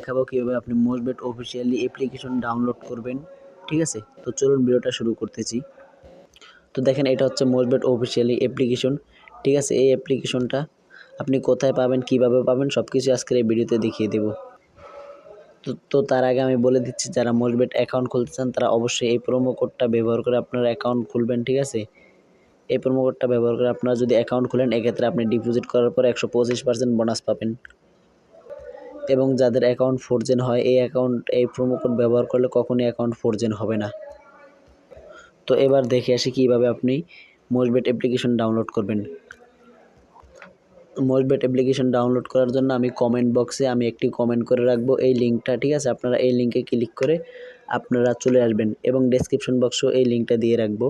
দেখাবো কীভাবে আপনি মোস্টবেট অফিসিয়ালি অ্যাপ্লিকেশন ডাউনলোড করবেন, ঠিক আছে? তো চলুন ভিডিওটা শুরু করতেছি। তো দেখেন, এটা হচ্ছে মোস্টবেট অফিসিয়ালি অ্যাপ্লিকেশন ঠিক আছে? এই অ্যাপ্লিকেশনটা আপনি কোথায় পাবেন, কীভাবে পাবেন সব কিছু আজকের এই ভিডিওতে দেখিয়ে দেব। তো তো তার আগে আমি বলে দিচ্ছি, যারা মোস্টবেট অ্যাকাউন্ট খুলতে চান, তারা অবশ্যই এই প্রোমো কোডটা ব্যবহার করে আপনার অ্যাকাউন্ট খুলবেন, ঠিক আছে? এই প্রোমো কোডটা ব্যবহার করে আপনারা যদি অ্যাকাউন্ট খুলেন, এক্ষেত্রে আপনি ডিপোজিট করার পর একশো পঁচিশ পার্সেন্ট বোনাস পাবেন। এবং যাদের অ্যাকাউন্ট ফোরজেন হয়, এই অ্যাকাউন্ট এই প্রোমো কোড ব্যবহার করলে কখনোই অ্যাকাউন্ট ফোরজেন হবে না। তো এবার দেখে আসি কীভাবে আপনি মোজবেট অ্যাপ্লিকেশন ডাউনলোড করবেন। মোজবেট অ্যাপ্লিকেশন ডাউনলোড করার জন্য আমি কমেন্ট বক্সে আমি একটি কমেন্ট করে রাখব। এই লিঙ্কটা ঠিক আছে? আপনারা এই লিঙ্কে ক্লিক করে আপনারা চলে আসবেন এবং ডেসক্রিপশন বক্সেও এই লিঙ্কটা দিয়ে রাখব।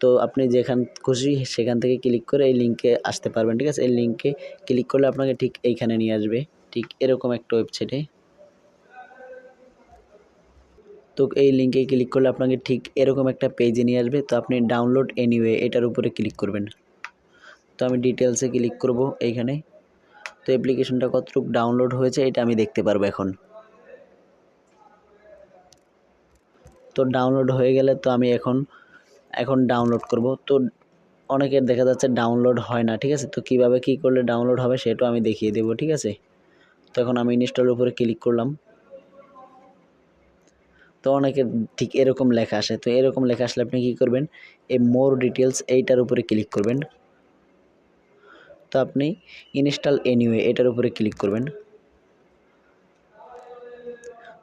তো আপনি যেখান খুশি সেখান থেকে ক্লিক করে এই লিঙ্কে আসতে পারবেন, ঠিক আছে? এই লিঙ্কে ক্লিক করলে আপনাকে ঠিক এইখানে নিয়ে আসবে। ঠিক এরকম একটা ওয়েবসাইটে তো এই লিঙ্কে ক্লিক করলে আপনাকে ঠিক এরকম একটা পেজে নিয়ে আসবে। তো আপনি ডাউনলোড এনিওয়ে এটার উপরে ক্লিক করবেন। তো আমি ডিটেলসে ক্লিক করব এইখানে। তো অ্যাপ্লিকেশনটা কতটুকু ডাউনলোড হয়েছে এটা আমি দেখতে পারব এখন। তো ডাউনলোড হয়ে গেলে তো আমি এখন এখন ডাউনলোড করব। তো অনেকের দেখা যাচ্ছে ডাউনলোড হয় না, ঠিক আছে? তো কীভাবে কি করলে ডাউনলোড হবে সেটাও আমি দেখিয়ে দেবো, ঠিক আছে? তো এখন আমি ইনস্টলের উপরে ক্লিক করলাম। তো অনেকের ঠিক এরকম লেখা আসে। তো এরকম লেখা আসলে আপনি কী করবেন? এই মোর ডিটেলস এইটার উপরে ক্লিক করবেন। তো আপনি ইনস্টল এনিওয়ে এটার উপরে ক্লিক করবেন।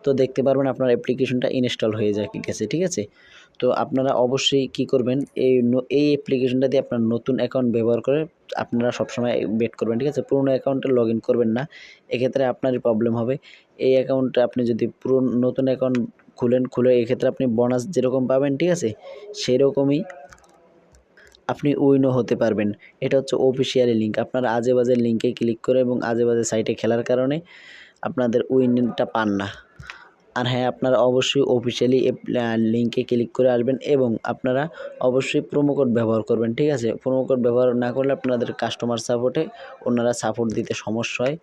তো দেখতে পারবেন আপনার অ্যাপ্লিকেশনটা ইনস্টল হয়ে যায় গেছে, ঠিক আছে? তো আপনারা অবশ্যই কি করবেন, এই এই অ্যাপ্লিকেশনটা দিয়ে আপনার নতুন অ্যাকাউন্ট ব্যবহার করে আপনারা সবসময় বেট করবেন, ঠিক আছে? পুরনো অ্যাকাউন্টে লগ করবেন না, এক্ষেত্রে আপনারই প্রবলেম হবে। এই অ্যাকাউন্টে আপনি যদি পুরো নতুন অ্যাকাউন্ট খুলেন, খুলে এক্ষেত্রে আপনি বোনাস যেরকম পাবেন, ঠিক আছে? সেরকমই আপনি উইনও হতে পারবেন। এটা হচ্ছে অফিসিয়ালি লিঙ্ক আপনারা আজে বাজে লিঙ্কে ক্লিক করে এবং আজে বাজে সাইটে খেলার কারণে আপনাদের উইনটা পান না। আর হ্যাঁ আপনারা অবশ্যই অফিসিয়ালি লিঙ্কে ক্লিক করে আসবেন এবং আপনারা অবশ্যই প্রোমো কোড ব্যবহার করবেন, ঠিক আছে? প্রোমো কোড ব্যবহার না করলে আপনাদের কাস্টমার সাপোর্টে ওনারা সাপোর্ট দিতে সমস্যা হয়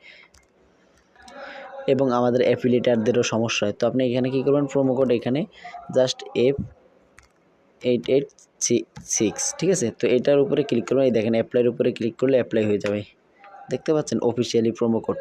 এবং আমাদের অ্যাফিলিটারদেরও সমস্যা হয়। তো আপনি এখানে কী করবেন? প্রোমো কোড এখানে just F eight eight six ঠিক আছে? তো এটার উপরে ক্লিক করবেন। এই দেখেন অ্যাপ্লাইয়ের উপরে ক্লিক করলে অ্যাপ্লাই হয়ে যাবে। দেখতে পাচ্ছেন অফিসিয়ালি প্রোমো কোড